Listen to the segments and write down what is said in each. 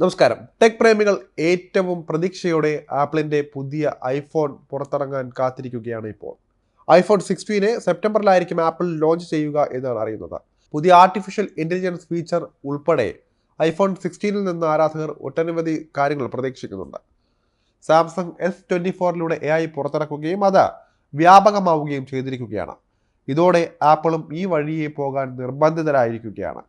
നമസ്കാരം. ടെക് പ്രേമികൾ ഏറ്റവും പ്രതീക്ഷയോടെ ആപ്പിളിന്റെ പുതിയ ഐഫോൺ പുറത്തിറങ്ങാൻ കാത്തിരിക്കുകയാണ് ഇപ്പോൾ. ഐഫോൺ സിക്സ്റ്റീനെ സെപ്റ്റംബറിലായിരിക്കും ആപ്പിൾ ലോഞ്ച് ചെയ്യുക എന്നാണ് അറിയുന്നത്. പുതിയ ആർട്ടിഫിഷ്യൽ ഇന്റലിജൻസ് ഫീച്ചർ ഉൾപ്പെടെ ഐഫോൺ സിക്സ്റ്റീനിൽ നിന്ന് ആരാധകർ ഒട്ടനവധി കാര്യങ്ങൾ പ്രതീക്ഷിക്കുന്നുണ്ട്. സാംസങ് എസ് ട്വന്റി ഫോറിലൂടെ എ ഐ പുറത്തിറക്കുകയും അത് വ്യാപകമാവുകയും ചെയ്തിരിക്കുകയാണ്. ഇതോടെ ആപ്പിളും ഈ വഴിയെ പോകാൻ നിർബന്ധിതരായിരിക്കുകയാണ്.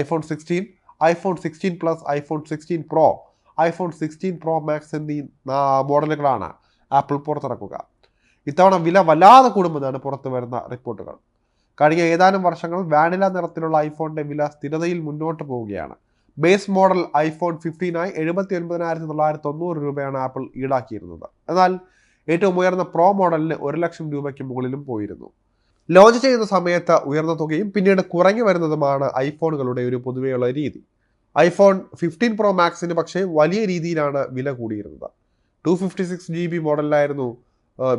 IPhone sixteen iPhone sixteen plus iPhone sixteen pro iPhone sixteen pro max എന്നീ മോഡലുകളാണ് ആപ്പിൾ പുറത്തിറക്കുക. ഇത്തവണ വില വല്ലാതെ കൂടുമെന്നാണ് പുറത്തു വരുന്ന റിപ്പോർട്ടുകൾ. കഴിഞ്ഞ ഏതാനും വർഷങ്ങൾ വാനില നിറത്തിലുള്ള ഐഫോണിന്റെ വില സ്ഥിരതയിൽ മുന്നോട്ട് പോവുകയാണ്. ബേസ് മോഡൽ ഐഫോൺ ഫിഫ്റ്റീനായി എഴുപത്തി ഒൻപതിനായിരത്തി തൊള്ളായിരത്തി തൊണ്ണൂറ് രൂപയാണ് ആപ്പിൾ ഈടാക്കിയിരുന്നത്. എന്നാൽ ഏറ്റവും ഉയർന്ന പ്രോ മോഡലിന് ഒരു ലക്ഷം രൂപയ്ക്ക് മുകളിലും പോയിരുന്നു. ലോഞ്ച് ചെയ്യുന്ന സമയത്ത് ഉയർന്ന തുകയും പിന്നീട് കുറഞ്ഞു വരുന്നതുമാണ് ഐഫോണുകളുടെ ഒരു പൊതുവെയുള്ള രീതി. ഐഫോൺ ഫിഫ്റ്റീൻ പ്രോ മാക്സിന് പക്ഷേ വലിയ രീതിയിലാണ് വില കൂടിയിരുന്നത്. Two fifty six G B മോഡലിലായിരുന്നു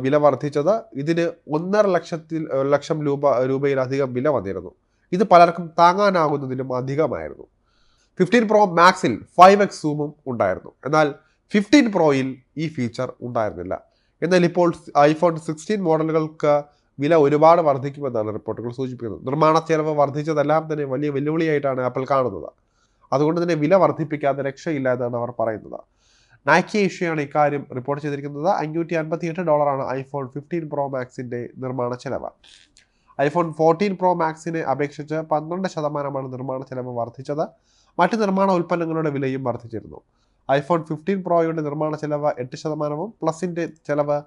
വില വർദ്ധിച്ചത്. ഇതിന് ഒന്നര ലക്ഷത്തിൽ ലക്ഷം രൂപ രൂപയിലധികം വില വന്നിരുന്നു. ഇത് പലർക്കും താങ്ങാനാകുന്നതിലും അധികമായിരുന്നു. ഫിഫ്റ്റീൻ പ്രോ മാക്സിൽ ഫൈവ് എക്സ് സൂമും ഉണ്ടായിരുന്നു. എന്നാൽ ഫിഫ്റ്റീൻ പ്രോയിൽ ഈ ഫീച്ചർ ഉണ്ടായിരുന്നില്ല. എന്നാൽ ഇപ്പോൾ ഐഫോൺ സിക്സ്റ്റീൻ മോഡലുകൾക്ക് വില ഒരുപാട് വർദ്ധിക്കുമെന്നാണ് റിപ്പോർട്ടുകൾ സൂചിപ്പിക്കുന്നത്. നിർമ്മാണ ചെലവ് വർദ്ധിച്ചതെല്ലാം തന്നെ വലിയ വെല്ലുവിളിയായിട്ടാണ് ആപ്പിൾ കാണുന്നത്. അതുകൊണ്ട് തന്നെ വില വർദ്ധിപ്പിക്കാതെ രക്ഷയില്ല എന്നാണ് അവർ പറയുന്നത്. നൈക്കി ഏഷ്യയാണ് ഇക്കാര്യം റിപ്പോർട്ട് ചെയ്തിരിക്കുന്നത്. അഞ്ഞൂറ്റി അൻപത്തി എട്ട് ഡോളറാണ് ഐഫോൺ ഫിഫ്റ്റീൻ പ്രോ മാക്സിന്റെ നിർമ്മാണ ചെലവ്. ഐഫോൺ ഫോർട്ടീൻ പ്രോ മാക്സിനെ അപേക്ഷിച്ച് പന്ത്രണ്ട് ശതമാനമാണ് നിർമ്മാണ ചെലവ് വർദ്ധിച്ചത്. മറ്റ് നിർമ്മാണ ഉൽപ്പന്നങ്ങളുടെ വിലയും വർദ്ധിച്ചിരുന്നു. ഐഫോൺ ഫിഫ്റ്റീൻ പ്രോയുടെ നിർമ്മാണ ചെലവ് എട്ട് ശതമാനവും പ്ലസിന്റെ ചെലവ്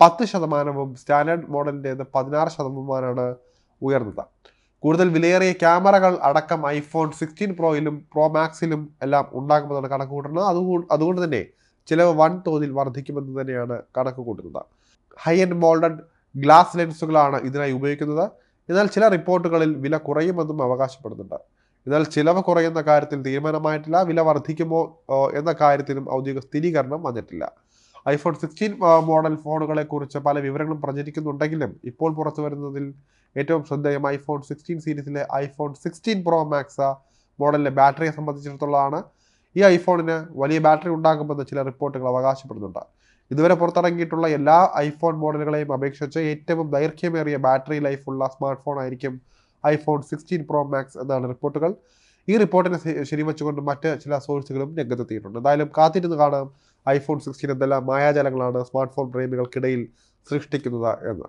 പത്ത് ശതമാനവും സ്റ്റാൻഡേർഡ് മോഡലിന്റേത് പതിനാറ് ശതമാനമാണ് ഉയർന്നത്. കൂടുതൽ വിലയേറിയ ക്യാമറകൾ അടക്കം ഐഫോൺ സിക്സ്റ്റീൻ പ്രോയിലും പ്രോ മാക്സിലും എല്ലാം ഉണ്ടാകുമെന്നാണ് കണക്ക് കൂട്ടുന്നത്. അതുകൊണ്ട് അതുകൊണ്ട് തന്നെ ചിലവ് വൻ തോതിൽ വർദ്ധിക്കുമെന്ന് തന്നെയാണ് കണക്ക് കൂട്ടുന്നത്. ഹൈ എൻഡ് മോൾഡഡ് ഗ്ലാസ് ലെൻസുകളാണ് ഇതിനായി ഉപയോഗിക്കുന്നത്. എന്നാൽ ചില റിപ്പോർട്ടുകളിൽ വില കുറയുമെന്നും അവകാശപ്പെടുന്നുണ്ട്. എന്നാൽ ചിലവ് കുറയുന്ന കാര്യത്തിൽ തീരുമാനമായിട്ടില്ല. വില വർദ്ധിക്കുമോ എന്ന കാര്യത്തിലും ഔദ്യോഗിക സ്ഥിരീകരണം വന്നിട്ടില്ല. ഐഫോൺ സിക്സ്റ്റീൻ മോഡൽ ഫോണുകളെ കുറിച്ച് പല വിവരങ്ങളും പ്രചരിക്കുന്നുണ്ടെങ്കിലും ഇപ്പോൾ പുറത്തു വരുന്നതിൽ ഏറ്റവും ശ്രദ്ധേയം ഐഫോൺ സിക്സ്റ്റീൻ സീരീസിലെ ഐഫോൺ സിക്സ്റ്റീൻ പ്രോ മാക്സ് മോഡലിലെ ബാറ്ററിയെ സംബന്ധിച്ചിടത്തോളമാണ്. ഈ ഐഫോണിന് വലിയ ബാറ്ററി ഉണ്ടാകുമെന്ന് ചില റിപ്പോർട്ടുകൾ അവകാശപ്പെടുന്നുണ്ട്. ഇതുവരെ പുറത്തിറങ്ങിയിട്ടുള്ള എല്ലാ ഐഫോൺ മോഡലുകളെയും അപേക്ഷിച്ച് ഏറ്റവും ദൈർഘ്യമേറിയ ബാറ്ററി ലൈഫുള്ള സ്മാർട്ട് ഫോൺ ആയിരിക്കും ഐഫോൺ സിക്സ്റ്റീൻ പ്രോ മാക്സ് എന്നാണ് റിപ്പോർട്ടുകൾ. ഈ റിപ്പോർട്ടിനെ ശരിവച്ചുകൊണ്ട് മറ്റ് ചില സോഴ്സുകളും രംഗത്തെത്തിയിട്ടുണ്ട്. എന്തായാലും കാത്തിരുന്ന് കാണാം. ഐഫോൺ സിക്സ്റ്റീൻ എന്തെല്ലാം മായാജാലങ്ങളാണ് സ്മാർട്ട് ഫോൺ പ്രേമികൾക്കിടയിൽ സൃഷ്ടിക്കുന്നത് എന്ന്.